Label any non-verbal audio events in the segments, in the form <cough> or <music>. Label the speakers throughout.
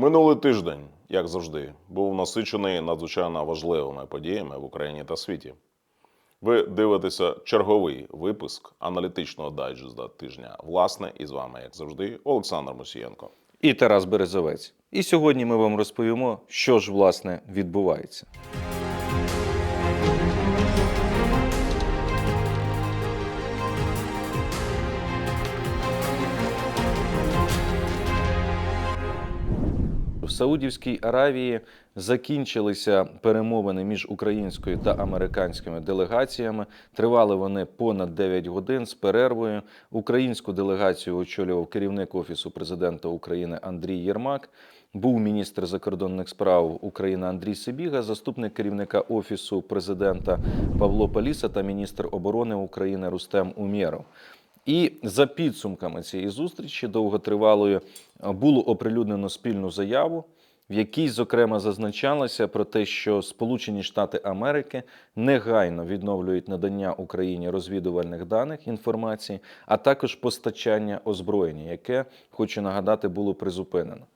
Speaker 1: Минулий тиждень, як завжди, був насичений надзвичайно важливими подіями в Україні та світі. Ви дивитеся черговий випуск аналітичного дайджеста тижня. Власне, і з вами, як завжди, Олександр Мусієнко.
Speaker 2: і Тарас Березовець. І сьогодні ми вам розповімо, що ж власне відбувається. Саудівській Аравії закінчилися перемовини між українською та американськими делегаціями. Тривали вони понад 9 годин з перервою. Українську делегацію очолював керівник офісу президента України Андрій Єрмак. Був міністр закордонних справ України Андрій Сибіга, заступник керівника офісу президента Павло Паліса та міністр оборони України Рустем Умєров. І за підсумками цієї зустрічі довготривалої е, було оприлюднено спільну заяву, в якій, зокрема, зазначалося про те, що Сполучені Штати Америки негайно відновлюють надання Україні розвідувальних даних інформації, а також постачання озброєння, яке хочу нагадати було призупинено.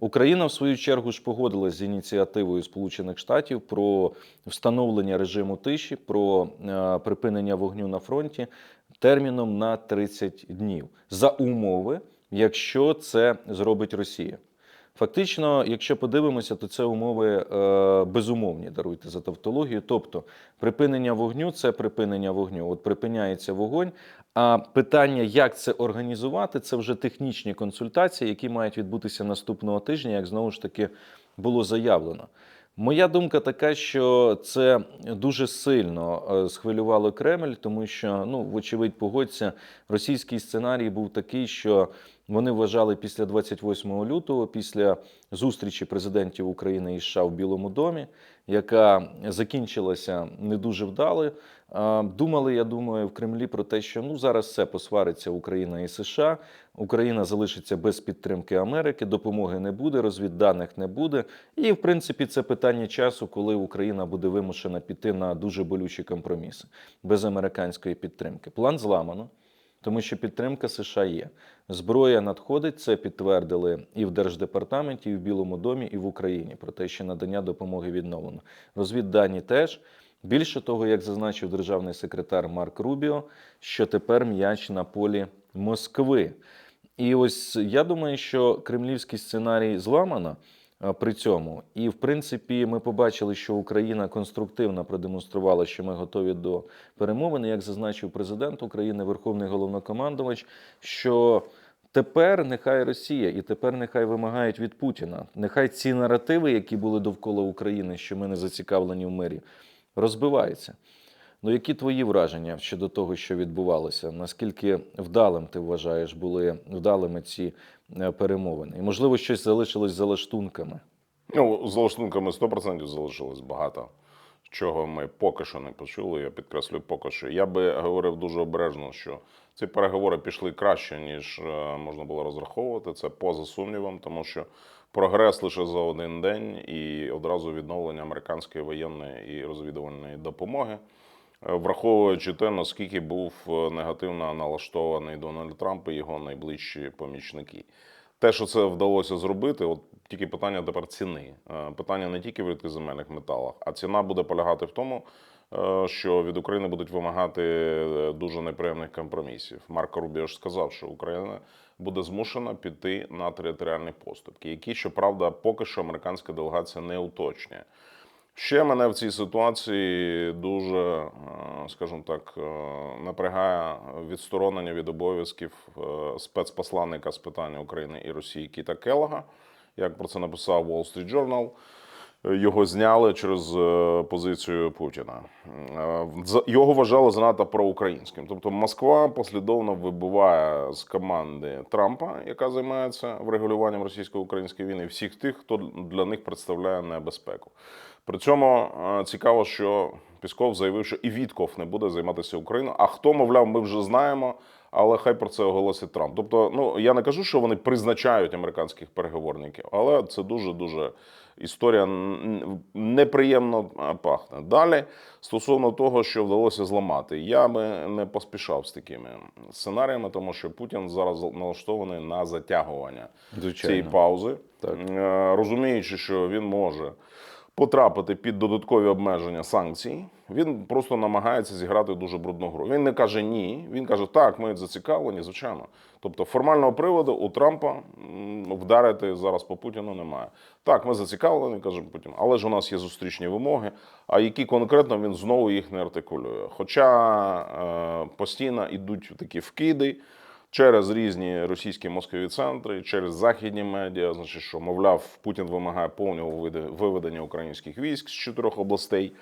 Speaker 2: Україна, в свою чергу, ж погодилась з ініціативою Сполучених Штатів про встановлення режиму тиші, про е, припинення вогню на фронті терміном на 30 днів за умови, якщо це зробить Росія. Фактично, якщо подивимося, то це умови е, безумовні, даруйте за тавтологію. Тобто, припинення вогню це припинення вогню. От припиняється вогонь. А питання, як це організувати, це вже технічні консультації, які мають відбутися наступного тижня, як знову ж таки було заявлено. Моя думка така, що це дуже сильно е, схвилювало Кремль, тому що, ну, вочевидь, погодься, російський сценарій був такий, що вони вважали після 28 лютого, після зустрічі президентів України і США в Білому домі, яка закінчилася не дуже вдало. Думали, я думаю, в Кремлі про те, що ну зараз все посвариться Україна і США. Україна залишиться без підтримки Америки, допомоги не буде, розвідданих не буде. І в принципі це питання часу, коли Україна буде вимушена піти на дуже болючі компроміси без американської підтримки. План зламано. Тому що підтримка США є. Зброя надходить. Це підтвердили і в Держдепартаменті, і в Білому домі, і в Україні про те, що надання допомоги відновлено. Розвіддані теж. Більше того, як зазначив державний секретар Марк Рубіо, що тепер м'яч на полі Москви. І ось я думаю, що кремлівський сценарій зламано при цьому. І в принципі, ми побачили, що Україна конструктивно продемонструвала, що ми готові до перемовин. Як зазначив президент України, Верховний головнокомандувач, що тепер нехай Росія і тепер нехай вимагають від Путіна. Нехай ці наративи, які були довкола України, що ми не зацікавлені в мирі, розбиваються. Ну, які твої враження щодо того, що відбувалося? Наскільки вдалим ти вважаєш були вдалими ці е, перемовини? І можливо, щось залишилось за лаштунками?
Speaker 1: Ну, з лаштунками 100% залишилось багато. Чого ми поки що не почули, я підкреслюю поки що. Я би говорив дуже обережно, що ці переговори пішли краще, ніж е, можна було розраховувати. Це поза сумнівом, тому що прогрес лише за один день і одразу відновлення американської воєнної і розвідувальної допомоги. Е, Враховуючи те, наскільки був е, негативно налаштований Дональд Трамп і його найближчі помічники. Те, що це вдалося зробити, от тільки питання тепер ціни. Е, Питання не тільки в рідкоземельних металах, а ціна буде полягати в тому, що від України будуть вимагати дуже неприємних компромісів. Марко Рубіо ж сказав, що Україна буде змушена піти на територіальні поступки, які, щоправда, поки що американська делегація не уточнює. Ще мене в цій ситуації дуже, е, скажімо так, е, напрягає відсторонення від обов'язків е, спецпосланника з питань України і Росії Кіта Келлога. Як про це написав Wall Street Journal. Його зняли через позицію Путіна. Його вважали занадто проукраїнським. Тобто Москва послідовно вибиває з команди Трампа, яка займається врегулюванням російсько-української війни, всіх тих, хто для них представляє небезпеку. При цьому е, цікаво, що Пісков заявив, що і Вітков не буде займатися Україною. А хто, мовляв, ми вже знаємо, але хай про це оголосить Трамп. Тобто, ну я не кажу, що вони призначають американських переговорників, але це дуже дуже історія неприємно е, пахне. Далі стосовно того, що вдалося зламати, я би не поспішав з такими сценаріями, тому що Путін зараз налаштований на затягування цієї паузи,
Speaker 2: Так.
Speaker 1: Е, розуміючи, що він може потрапити під додаткові обмеження санкцій, він просто намагається зіграти дуже брудну гру. Він не каже ні. Він каже, так, ми зацікавлені, звичайно. Тобто формального приводу у Трампа вдарити зараз по Путіну немає. Так, ми зацікавлені, каже Путін, але ж у нас є зустрічні вимоги. А які конкретно він знову їх не артикулює. Хоча е, постійно йдуть такі вкиди через різні російські мозкові центри, через західні медіа, значить, що мовляв, Путін вимагає повного виведення українських військ з чотирьох областей,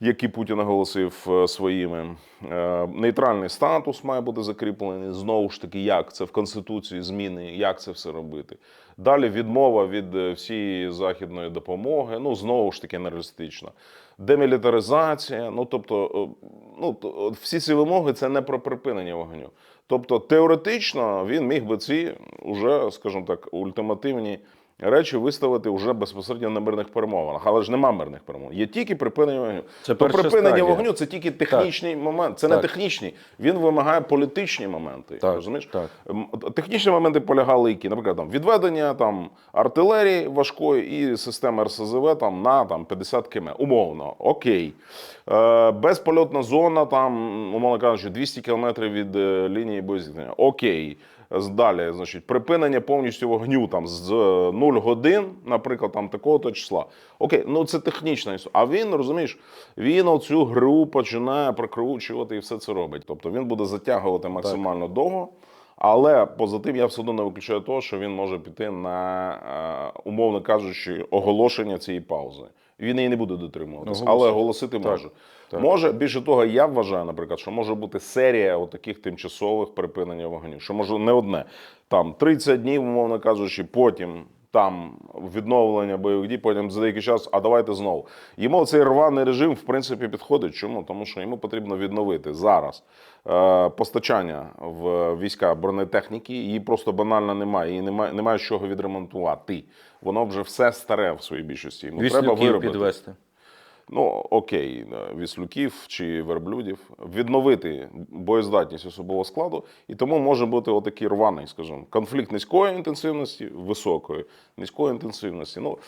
Speaker 1: які Путін оголосив е, своїми. Е, Нейтральний статус має бути закріплений. Знову ж таки, як це в конституції зміни, як це все робити. Далі відмова від е, всієї західної допомоги. Ну знову ж таки нереалістично. Демілітаризація. Ну тобто, ну всі ці вимоги це не про припинення вогню. Тобто теоретично він міг би ці уже, скажімо так, ультимативні речі виставити вже безпосередньо на мирних перемовинах. Але ж нема мирних перемовин. Є тільки припинення вогню.
Speaker 2: Це
Speaker 1: То припинення
Speaker 2: стадія.
Speaker 1: вогню це тільки технічний момент. Це
Speaker 2: Так.
Speaker 1: не технічний. Він вимагає політичні моменти.
Speaker 2: Так,
Speaker 1: розумієш?
Speaker 2: так.
Speaker 1: Технічні моменти полягали які, наприклад, там відведення там артилерії важкої і системи РСЗВ там на там 50 км. Умовно, окей. Е, безпольотна зона, там, умовно кажучи, 200 км від е, лінії боєзіткнення. Окей. Далі, значить, припинення повністю вогню там з 0 годин, наприклад, там такого-то числа. Окей, ну це технічна історія. А він, розумієш, він оцю гру починає прикручувати і все це робить. Тобто він буде затягувати максимально довго. Але поза тим я все одно не виключаю того, що він може піти на, е, умовно кажучи, оголошення цієї паузи. Він її не буде дотримуватися, але
Speaker 2: Оголосить.
Speaker 1: оголосити
Speaker 2: Так,
Speaker 1: може.
Speaker 2: так.
Speaker 1: Може, більше того, я вважаю, наприклад, що може бути серія отаких тимчасових припинення вогню. Що може не одне. Там 30 днів, умовно кажучи, потім. Там відновлення бойових дій, потім за деякий час, а давайте знову. Йому цей рваний режим в принципі підходить. Чому? Тому що йому потрібно відновити зараз постачання в війська бронетехніки. Її просто банально немає. Її немає, немає з чого відремонтувати. Воно вже все старе в своїй більшості. Йому треба виробити.
Speaker 2: підвести.
Speaker 1: Ну окей, е, віслюків чи верблюдів, відновити боєздатність особового складу, і тому може бути отакий рваний, скажімо, конфлікт низької інтенсивності, високої, низької інтенсивності. Ну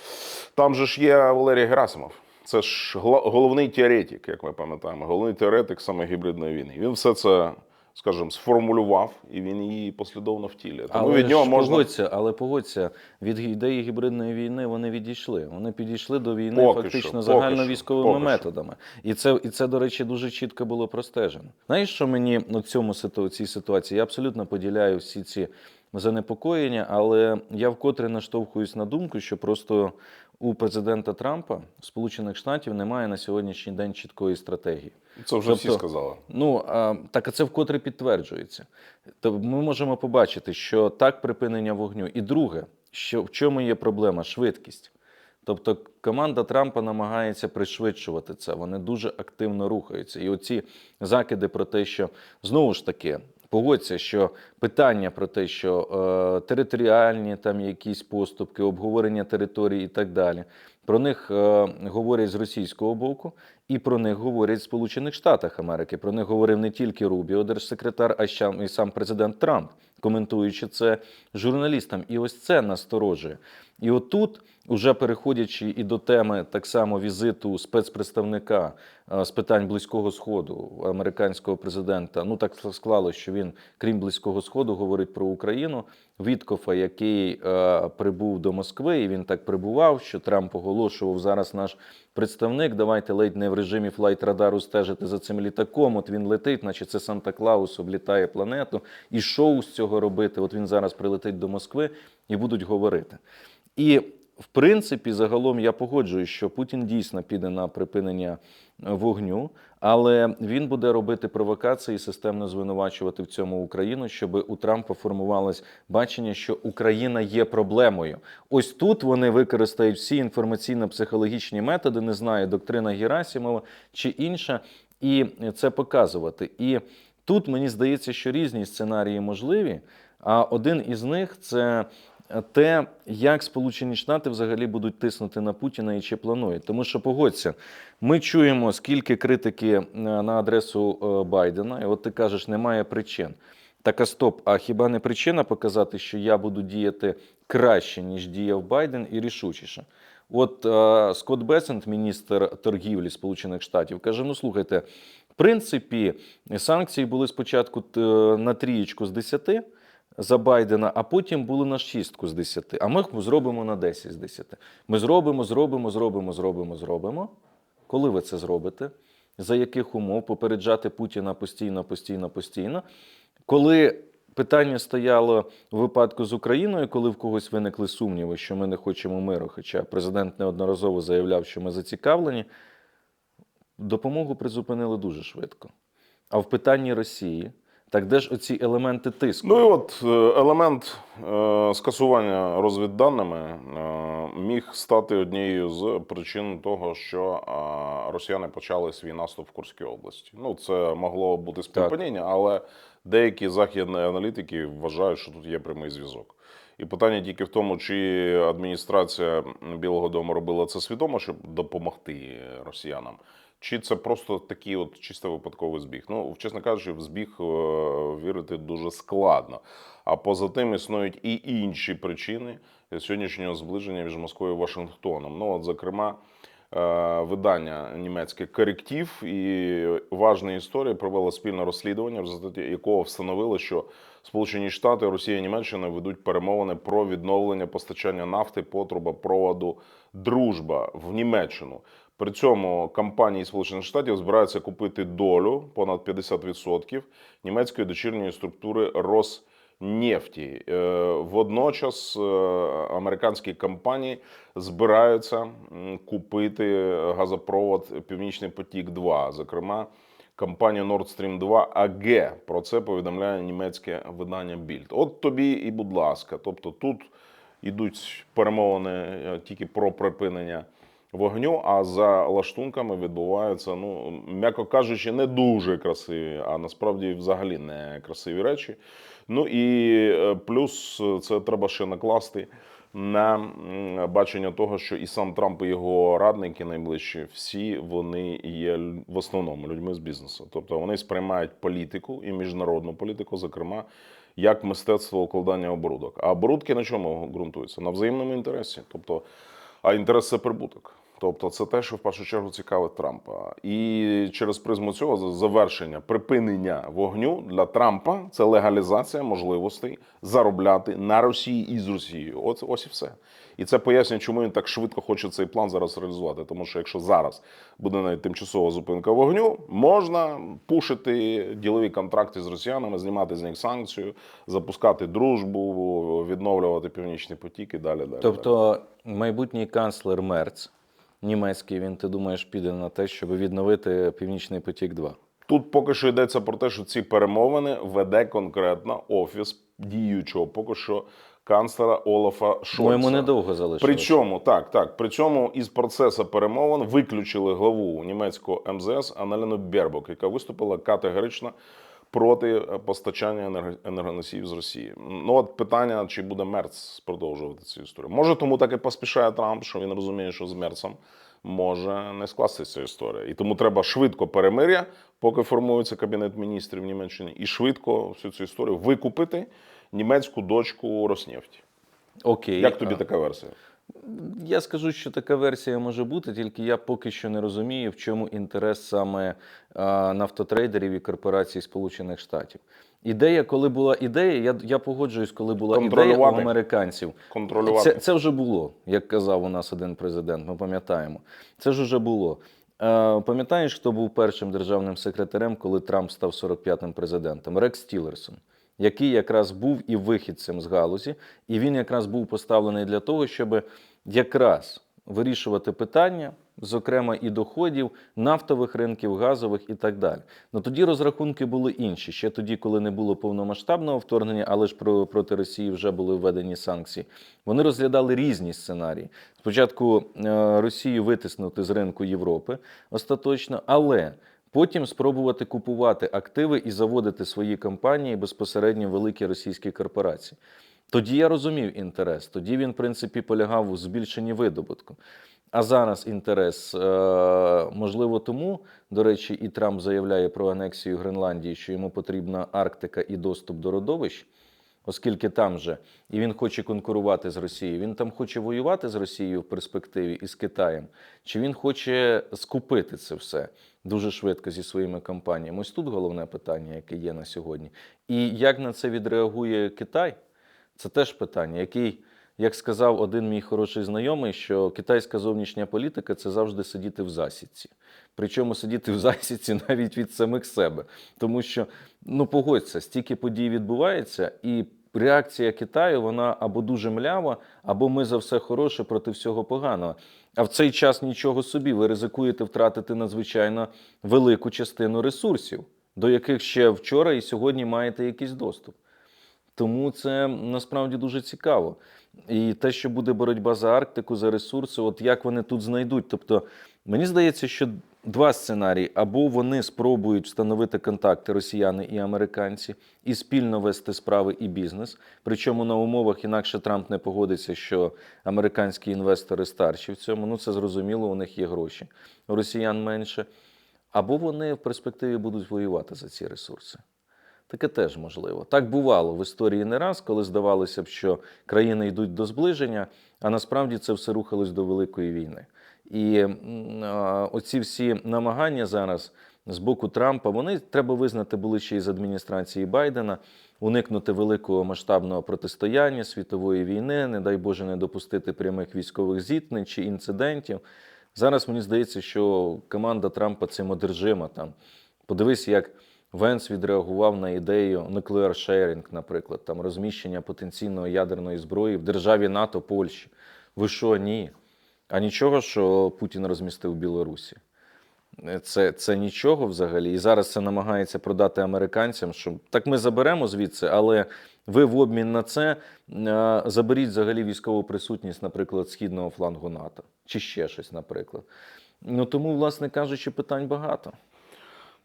Speaker 1: там же ж є Валерій Герасимов. Це ж головний теоретик, як ми пам'ятаємо, головний теоретик саме гібридної війни. Він все це, скажімо, сформулював і він її послідовно втілює. Тому
Speaker 2: Але
Speaker 1: від нього можна
Speaker 2: погодься, але погодься, від ідеї гібридної війни вони відійшли. Вони підійшли до війни
Speaker 1: Поки
Speaker 2: фактично
Speaker 1: поки
Speaker 2: загальновійськовими
Speaker 1: поки
Speaker 2: методами. І це, і це, до речі, дуже чітко було простежено. Знаєш, що мені у цьому цій ситуації? Я абсолютно поділяю всі ці занепокоєння, але я вкотре наштовхуюсь на думку, що просто у президента Трампа Сполучених Штатів немає на сьогоднішній день чіткої стратегії.
Speaker 1: це вже всі
Speaker 2: Тобто-
Speaker 1: сказали.
Speaker 2: Ну а, так а це вкотре підтверджується. То ми можемо побачити, що так припинення вогню. І друге, що в чому є проблема? Швидкість. Тобто команда Трампа намагається пришвидшувати це. Вони дуже активно рухаються. І оці закиди про те, що знову ж таки. Погодься, що питання про те, що е, територіальні там якісь поступки, обговорення територій і так далі, про них е, говорять з російського боку, і про них говорять в Сполучених Штатах Америки. Про них говорив не тільки Рубіо, держсекретар, а ще і сам президент Трамп, коментуючи це журналістам. І ось це насторожує. І отут, уже переходячи і до теми так само візиту спецпредставника е, з питань близького сходу американського президента, ну так склалося, що він, крім близького сходу, говорить про Україну. Віткофа, який е, прибув до Москви, і він так прибував, що Трамп оголошував зараз наш представник. Давайте ледь не в режимі флайт-радару стежити за цим літаком. От він летить, наче це Санта Клаус облітає планету, і шоу з цього робити. От він зараз прилетить до Москви і будуть говорити. І в принципі, загалом я погоджуюсь, що Путін дійсно піде на припинення е, вогню, але він буде робити провокації, системно звинувачувати в цьому Україну, щоб у Трампа формувалось бачення, що Україна є проблемою. Ось тут вони використають всі інформаційно-психологічні методи, не знаю, доктрина Герасимова чи інша, і це показувати. І тут мені здається, що різні сценарії можливі. А один із них це те, як Сполучені Штати взагалі будуть тиснути на Путіна і чи планують. Тому що погодься, ми чуємо скільки критики е, на адресу е, Байдена, і от ти кажеш, немає причин. Так, а стоп, а хіба не причина показати, що я буду діяти краще, ніж діяв Байден, і рішучіше? От е, Скотт Бесент, міністр торгівлі Сполучених Штатів, каже: ну слухайте, в принципі, санкції були спочатку на трієчку з 10 за Байдена, а потім були на шістку з 10. А ми зробимо на 10 з 10. Ми зробимо, зробимо, зробимо, зробимо, зробимо. Коли ви це зробите? За яких умов попереджати Путіна постійно, постійно, постійно? Коли питання стояло в випадку з Україною, коли в когось виникли сумніви, що ми не хочемо миру, хоча президент неодноразово заявляв, що ми зацікавлені, допомогу призупинили дуже швидко. А в питанні Росії, так де ж оці елементи тиску?
Speaker 1: Ну і от е, елемент е, скасування розвідданими е, міг стати однією з причин того, що е, росіяни почали свій наступ в Курській області. Ну, це могло бути співпадіння, але деякі західні аналітики вважають, що тут є прямий зв'язок. І питання тільки в тому, чи адміністрація Білого Дому робила це свідомо, щоб допомогти росіянам, чи це просто такий от чисто випадковий збіг. Ну, чесно кажучи, в збіг е, вірити дуже складно. А поза тим існують і інші причини сьогоднішнього зближення між Москвою і Вашингтоном. Ну, от, зокрема, е, видання німецьке коректив і важна історія провела спільне розслідування, в результаті якого встановили, що Сполучені Штати, Росія і Німеччина ведуть перемовини про відновлення постачання нафти по трубопроводу Дружба в Німеччину. При цьому компанії Сполучених Штатів збираються купити долю понад 50% німецької дочірньої структури Роснефті. Е, Водночас е, американські компанії збираються купити газопровод Північний потік 2 зокрема компанію Nord Stream 2 АГ. Про це повідомляє німецьке видання Bild. От тобі і будь ласка. Тобто тут ідуть перемовини е, тільки про припинення вогню, а за лаштунками відбуваються, ну м'яко кажучи, не дуже красиві, а насправді взагалі не красиві речі. Ну і е, плюс е, це треба ще накласти на бачення того, що і сам Трамп, і його радники найближчі, всі вони є в основному людьми з бізнесу. Тобто вони сприймають політику і міжнародну політику, зокрема, як мистецтво укладання оборудок. А оборудки на чому ґрунтуються? На взаємному інтересі. Тобто, а інтерес це прибуток. Тобто, це те, що в першу чергу цікавить Трампа. І через призму цього завершення припинення вогню для Трампа це легалізація можливостей заробляти на Росії і з Росією. Ось ось і все. І це пояснює, чому він так швидко хоче цей план зараз реалізувати. Тому що якщо зараз буде навіть тимчасова зупинка вогню, можна пушити ділові контракти з росіянами, знімати з них санкцію, запускати дружбу, відновлювати північний потік і далі. далі. далі.
Speaker 2: Тобто майбутній канцлер Мерц, німецький, він, ти думаєш, піде на те, щоб відновити Північний потік 2
Speaker 1: Тут поки що йдеться про те, що ці перемовини веде конкретно офіс діючого поки що канцлера Олафа Шольца.
Speaker 2: Ну, йому недовго залишилося.
Speaker 1: Причому так, так. Причому із процесу перемовин виключили главу німецького МЗС Аналіну Бербок, яка виступила категорично проти е, постачання енергоносіїв з Росії. Ну от питання, чи буде Мерц продовжувати цю історію. Може, тому так і поспішає Трамп, що він розуміє, що з Мерцем може не скластися ця історія. І тому треба швидко перемир'я, поки формується кабінет міністрів Німеччини, і швидко всю цю історію викупити німецьку дочку Роснефті.
Speaker 2: Окей.
Speaker 1: Як тобі така версія?
Speaker 2: Я скажу, що така версія може бути, тільки я поки що не розумію, в чому інтерес саме нафтотрейдерів і корпорацій Сполучених Штатів. Ідея, коли була ідея, я, я погоджуюсь, коли була ідея у американців.
Speaker 1: Контролювати.
Speaker 2: Це, це вже було, як казав у нас один президент, ми пам'ятаємо. Це ж вже було. Пам'ятаєш, хто був першим державним секретарем, коли Трамп став 45-м президентом? Рекс Тілерсон. Який якраз був і вихідцем з галузі, і він якраз був поставлений для того, щоб якраз вирішувати питання, зокрема і доходів нафтових ринків, газових і так далі. Ну тоді розрахунки були інші. Ще тоді, коли не було повномасштабного вторгнення, але ж про, проти Росії вже були введені санкції. Вони розглядали різні сценарії. Спочатку е, Росію витиснути з ринку Європи остаточно, але потім спробувати купувати активи і заводити свої компанії безпосередньо великі російські корпорації. Тоді я розумів інтерес. Тоді він, в принципі, полягав у збільшенні видобутку. А зараз інтерес, е, можливо, тому, до речі, і Трамп заявляє про анексію Гренландії, що йому потрібна Арктика і доступ до родовищ, оскільки там же і він хоче конкурувати з Росією. Він там хоче воювати з Росією в перспективі і з Китаєм, чи він хоче скупити це все дуже швидко зі своїми компаніями? Ось тут головне питання, яке є на сьогодні. І як на це відреагує Китай? Це теж питання, який, як сказав один мій хороший знайомий, що китайська зовнішня політика це завжди сидіти в засідці. Причому сидіти в засідці навіть від самих себе. Тому що, ну погодься, стільки подій відбувається, і реакція Китаю вона або дуже млява, або ми за все хороше проти всього поганого. А в цей час нічого собі, ви ризикуєте втратити надзвичайно велику частину ресурсів, до яких ще вчора і сьогодні маєте якийсь доступ. Тому це насправді дуже цікаво. І те, що буде боротьба за Арктику, за ресурси, от як вони тут знайдуть. Тобто, мені здається, що два сценарії: або вони спробують встановити контакти росіяни і американці і спільно вести справи і бізнес. Причому на умовах інакше Трамп не погодиться, що американські інвестори старші в цьому. Ну це зрозуміло, у них є гроші, у росіян менше. Або вони в перспективі будуть воювати за ці ресурси. Таке теж можливо. Так бувало в історії не раз, коли здавалося б, що країни йдуть до зближення, а насправді це все рухалось до великої війни. І оці всі намагання зараз з боку Трампа, вони треба визнати, були ще й з адміністрації Байдена, уникнути великого масштабного протистояння, світової війни, не дай Боже, не допустити прямих військових зіткнень чи інцидентів. Зараз мені здається, що команда Трампа цим одержима. Там подивись, як Венс відреагував на ідею nuclear sharing, наприклад, там розміщення потенційної ядерної зброї в державі НАТО Польщі. Ви що, ні? А нічого, що Путін розмістив Білорусі. Це, це нічого взагалі. І зараз це намагається продати американцям, що так ми заберемо звідси, але ви в обмін на це е, заберіть взагалі військову присутність, наприклад, східного флангу НАТО, чи ще щось, наприклад. Ну тому, власне кажучи, питань багато.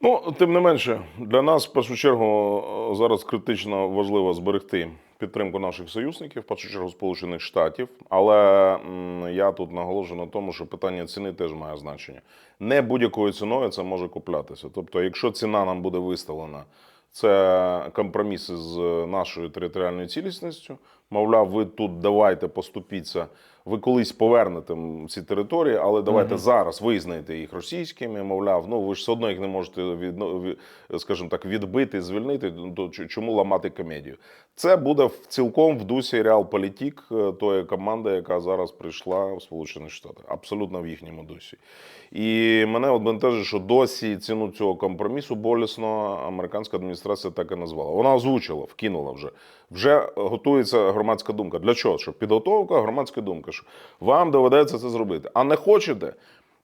Speaker 1: Ну, тим не менше, для нас в першу чергу е, зараз критично важливо зберегти підтримку наших союзників, в першу чергу Сполучених Штатів. Але я тут наголошую на тому, що питання ціни теж має значення. Не будь-якою ціною це може куплятися. Тобто, якщо ціна нам буде виставлена, це компроміси з нашою територіальною цілісністю. Мовляв, ви тут давайте поступіться. Ви колись повернете ці території, але давайте
Speaker 2: Мгм.
Speaker 1: зараз визнаєте їх російськими. Мовляв, ну ви ж все одно їх не можете відно, скажімо так, відбити, звільнити. ну, То чому ламати комедію? Це буде в- цілком в дусі реалполітік тої команди, яка зараз прийшла в Сполучені Штати. Абсолютно в їхньому дусі. І мене от бентежить, що досі ціну цього компромісу болісно американська адміністрація так і назвала. Вона озвучила, вкинула вже. Вже готується громадська думка. Для чого? Щоб підготовка громадська думка. Що вам доведеться це зробити. А не хочете?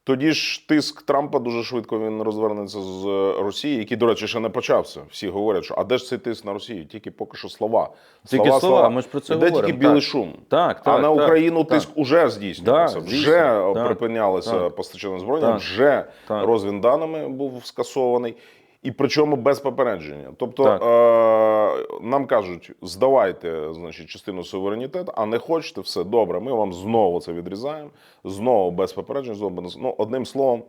Speaker 1: Тоді ж тиск Трампа дуже швидко він розвернеться з Росії, який, до речі, ще не почався. Всі говорять, що а де ж цей тиск на Росію? Тільки поки що слова.
Speaker 2: Тільки слова, ми ж про це
Speaker 1: Іде
Speaker 2: говоримо,
Speaker 1: тільки білий
Speaker 2: так.
Speaker 1: шум.
Speaker 2: Так,
Speaker 1: а
Speaker 2: так,
Speaker 1: на
Speaker 2: так,
Speaker 1: Україну
Speaker 2: так.
Speaker 1: тиск уже здійснюється.
Speaker 2: Да,
Speaker 1: вже
Speaker 2: так,
Speaker 1: припинялося
Speaker 2: так.
Speaker 1: постачання зброї,
Speaker 2: Так,
Speaker 1: вже
Speaker 2: так.
Speaker 1: розвін даними був скасований. І причому без попередження. Тобто е- нам кажуть, здавайте значить, частину суверенітету, а не хочете, все добре. Ми вам знову це відрізаємо, знову без попередження, знову без... ну, одним словом.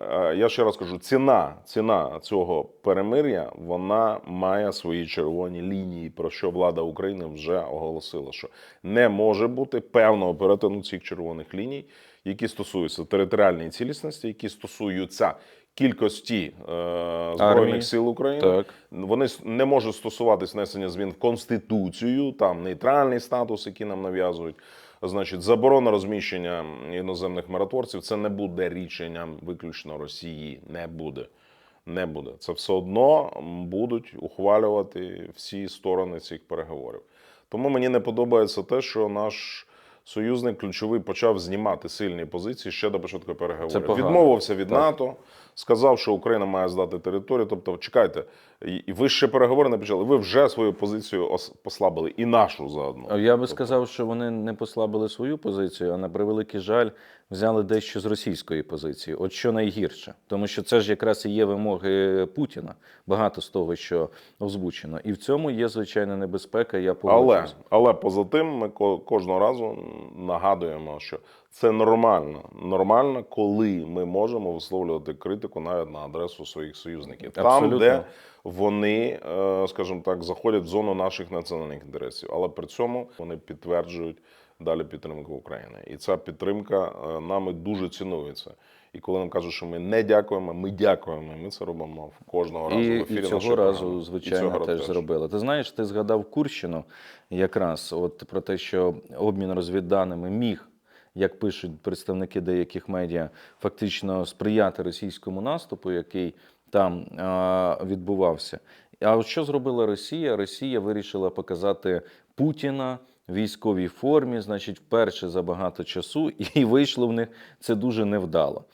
Speaker 1: е, Я ще раз кажу, ціна, ціна цього перемир'я вона має свої червоні лінії, про що влада України вже оголосила, що не може бути певного перетину цих червоних ліній, які стосуються територіальної цілісності, які стосуються кількості е, збройних
Speaker 2: Армії.
Speaker 1: сил України.
Speaker 2: Так.
Speaker 1: Вони не можуть стосуватись внесення змін в конституцію, там нейтральний статус, який нам нав'язують. Значить, заборона розміщення іноземних миротворців це не буде рішенням виключно Росії. Не буде. не буде. Це все одно будуть ухвалювати всі сторони цих переговорів. Тому мені не подобається те, що наш союзник ключовий почав знімати сильні позиції ще до початку переговорів. Відмовився від
Speaker 2: Так.
Speaker 1: НАТО, сказав, що Україна має здати територію. Тобто, чекайте, і ви ще переговори не почали. Ви вже свою позицію ос- послабили і нашу заодно.
Speaker 2: Я би сказав, що вони не послабили свою позицію, а на превеликий жаль взяли дещо з російської позиції. От що найгірше, тому що це ж якраз і є вимоги Путіна. Багато з того, що озвучено, і в цьому є звичайна небезпека. Я
Speaker 1: Але, але поза тим, ми кожного разу нагадуємо, що це нормально. Нормально, коли ми можемо висловлювати критику навіть на адресу своїх союзників, там,
Speaker 2: Абсолютно.
Speaker 1: де вони, е, скажімо так, заходять в зону наших національних інтересів. Але при цьому вони підтверджують далі підтримку України. І ця підтримка е, нами дуже цінується. І коли нам кажуть, що ми не дякуємо, ми дякуємо. Ми це робимо кожного разу в ефірі.
Speaker 2: і цього разу,
Speaker 1: програми. І
Speaker 2: звичайно,
Speaker 1: цього
Speaker 2: теж
Speaker 1: разу
Speaker 2: зробили. Ти знаєш, ти згадав Курщину якраз от про те, що обмін розвідданими міг, як пишуть представники деяких медіа, фактично сприяти російському наступу, який там а, відбувався. А що зробила Росія? Росія вирішила показати Путіна. Військовій формі, значить, вперше за багато часу, <laughs> і вийшло в них це дуже невдало.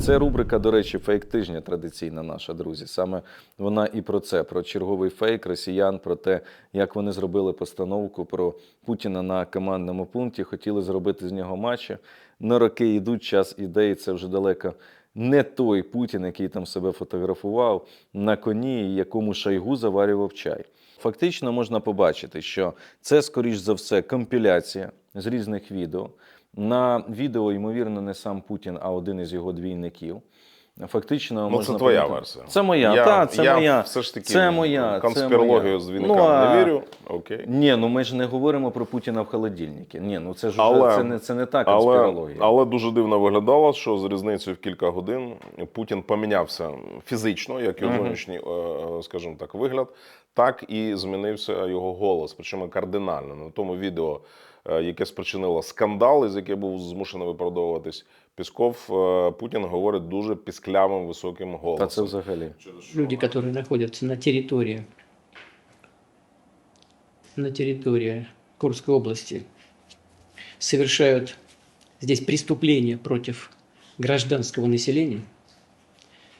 Speaker 2: Це рубрика, до речі, фейк тижня традиційна наша, друзі. Саме вона і про це: про черговий фейк росіян, про те, як вони зробили постановку про Путіна на командному пункті, хотіли зробити з нього матча. На роки йдуть, час іде, і це вже далеко не той Путін, який там себе фотографував на коні, якому шайгу заварював чай. Фактично можна побачити, що це, скоріш за все, компіляція з різних відео. На відео, ймовірно, не сам Путін, а один із його двійників. Фактично,
Speaker 1: Ну,
Speaker 2: можна
Speaker 1: це твоя
Speaker 2: помітити-
Speaker 1: версія.
Speaker 2: Це моя,
Speaker 1: я,
Speaker 2: та, це
Speaker 1: я
Speaker 2: моя.
Speaker 1: все ж таки
Speaker 2: це моя.
Speaker 1: конспірологію з двійниками
Speaker 2: Ну, а-
Speaker 1: не вірю. Окей.
Speaker 2: Ні, ну ми ж не говоримо про Путіна в холодильнику. Ні, ну це ж
Speaker 1: Але-
Speaker 2: це, не, це не та конспірологія.
Speaker 1: але дуже дивно виглядало, що з різницею в кілька годин Путін помінявся фізично, як його
Speaker 2: Мгм.
Speaker 1: зовнішній, е, скажімо так, вигляд, так і змінився його голос, причому кардинально. На тому відео, е, яке спричинило скандал, із яке був змушений виправдовуватись Пісков, е, Путін говорить дуже пісклявим високим
Speaker 2: Та це
Speaker 1: голосом.
Speaker 2: взагалі.
Speaker 3: люди, которые находятся на территории, на территории Курской области, совершают здесь преступления против гражданского населения,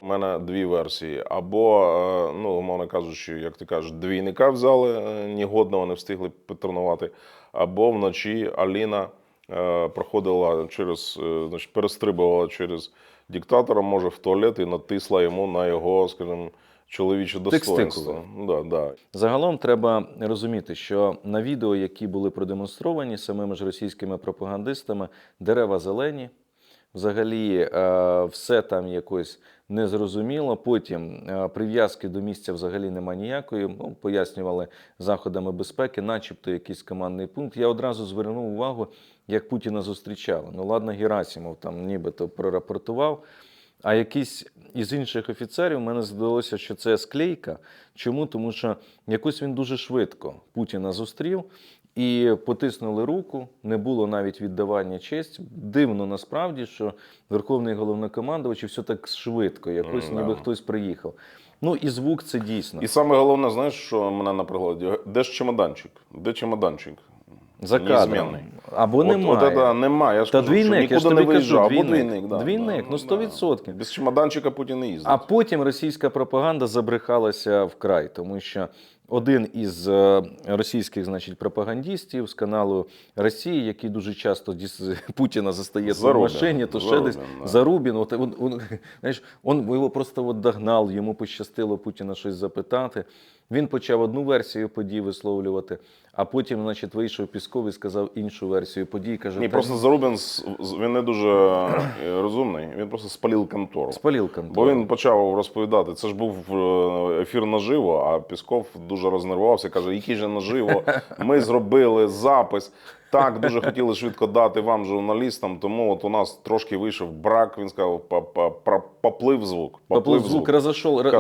Speaker 1: У мене дві версії. Або, е, ну, умовно кажучи, як ти кажеш, двійника взяли, е, негодного не встигли потренувати. Або вночі Аліна е, проходила через, значить, перестрибувала через диктатора, може, в туалет і натисла йому на його, скажімо, чоловіче достоинство. Да, да.
Speaker 2: Загалом треба розуміти, що на відео, які були продемонстровані самими ж російськими пропагандистами, дерева зелені, взагалі все там якось незрозуміло. Потім е, прив'язки до місця взагалі нема ніякої. Ну, пояснювали заходами безпеки, начебто якийсь командний пункт. Я одразу звернув увагу, як Путіна зустрічали. Ну ладно, Герасимов там нібито прорапортував. А якийсь із інших офіцерів мене здалося, що це склейка. Чому? Тому що якось він дуже швидко Путіна зустрів і потиснули руку, не було навіть віддавання честь. Дивно насправді, що верховний головнокомандувач і все так швидко, якось ніби хтось приїхав. Ну і звук це дійсно.
Speaker 1: І саме головне, знаєш, що мене напрягло? де ж чемоданчик? Де чемоданчик?
Speaker 2: За кадром. Або
Speaker 1: От-
Speaker 2: немає.
Speaker 1: От, да, немає. Я ж
Speaker 2: Та
Speaker 1: кажу, що
Speaker 2: двійник, я ж
Speaker 1: не
Speaker 2: тобі кажу,
Speaker 1: виїжджав. Або
Speaker 2: двійник.
Speaker 1: двійник, да,
Speaker 2: Двійник,
Speaker 1: да,
Speaker 2: ну, 100%.
Speaker 1: Без чемоданчика Путін не їздить.
Speaker 2: А потім російська пропаганда забрехалася вкрай, тому що один із е, російських, значить, пропагандистів з каналу Росії, який дуже часто діс- <laughs> Путіна застає в машині, то ще десь
Speaker 1: да.
Speaker 2: Зарубін. От он, он, <laughs> знаєш, он його просто от догнав, йому пощастило Путіна щось запитати. Він почав одну версію подій висловлювати, а потім, значить, вийшов Пісков і сказав іншу версію подій. Каже,
Speaker 1: Ні,
Speaker 2: «Та
Speaker 1: просто Зарубін з- він не дуже е, розумний. Він просто спалив контору.
Speaker 2: спалив
Speaker 1: Бо він почав розповідати. Це ж був е, ефір наживо, а Пісков дуже рознервувався. каже: який же наживо? Ми зробили запис. Так, дуже хотіли швидко дати вам, журналістам, тому от у нас трошки вийшов брак. Він сказав, «Па- па- поплив звук.
Speaker 2: Поплив звук,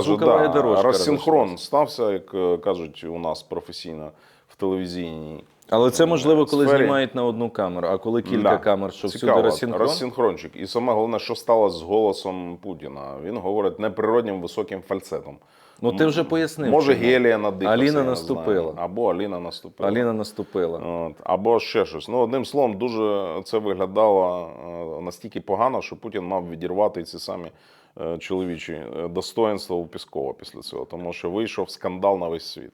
Speaker 2: звуковая
Speaker 1: да,
Speaker 2: дорожка.
Speaker 1: розсинхрон стався, як е, кажуть у нас професійно в телевізійній
Speaker 2: Але це можливо, коли
Speaker 1: сфері.
Speaker 2: знімають на одну камеру, а коли кілька
Speaker 1: Да.
Speaker 2: камер, що всюди
Speaker 1: Цікаво,
Speaker 2: розсинхрон.
Speaker 1: розсинхрончик. І саме головне, що сталося з голосом Путіна. Він говорить неприроднім високим фальцетом.
Speaker 2: Ну ти вже пояснив.
Speaker 1: Може,
Speaker 2: чому.
Speaker 1: гелія надихався.
Speaker 2: Аліна наступила.
Speaker 1: Або Аліна наступила.
Speaker 2: Аліна наступила.
Speaker 1: От, або ще щось. Ну, одним словом, дуже це виглядало е, настільки погано, що Путін мав відірвати ці самі е, чоловічі е, достоинства у Піскова після цього, тому що вийшов скандал на весь світ.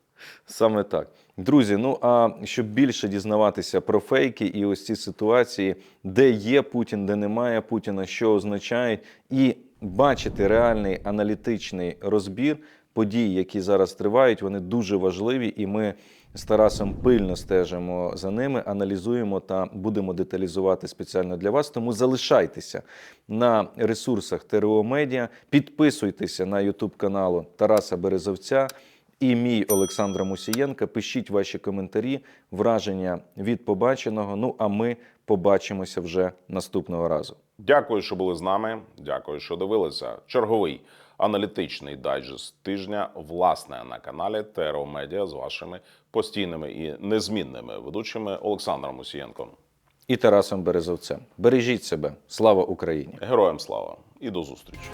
Speaker 2: Саме так. Друзі, ну а щоб більше дізнаватися про фейки і ось ці ситуації, де є Путін, де немає Путіна, що означають, і бачити реальний аналітичний розбір подій, які зараз тривають, вони дуже важливі, і ми з Тарасом пильно стежимо за ними, аналізуємо та будемо деталізувати спеціально для вас. Тому залишайтеся на ресурсах ТРО Медіа, підписуйтеся на Ютуб каналу Тараса Березовця і мій Олександра Мусієнка. Пишіть ваші коментарі, враження від побаченого. Ну а ми побачимося вже наступного разу.
Speaker 1: Дякую, що були з нами. Дякую, що дивилися. Черговий аналітичний дайджест тижня, власне, на каналі Теро Медіа з вашими постійними і незмінними ведучими Олександром Мусієнком.
Speaker 2: І Тарасом Березовцем. Бережіть себе. Слава Україні!
Speaker 1: Героям слава і до зустрічі!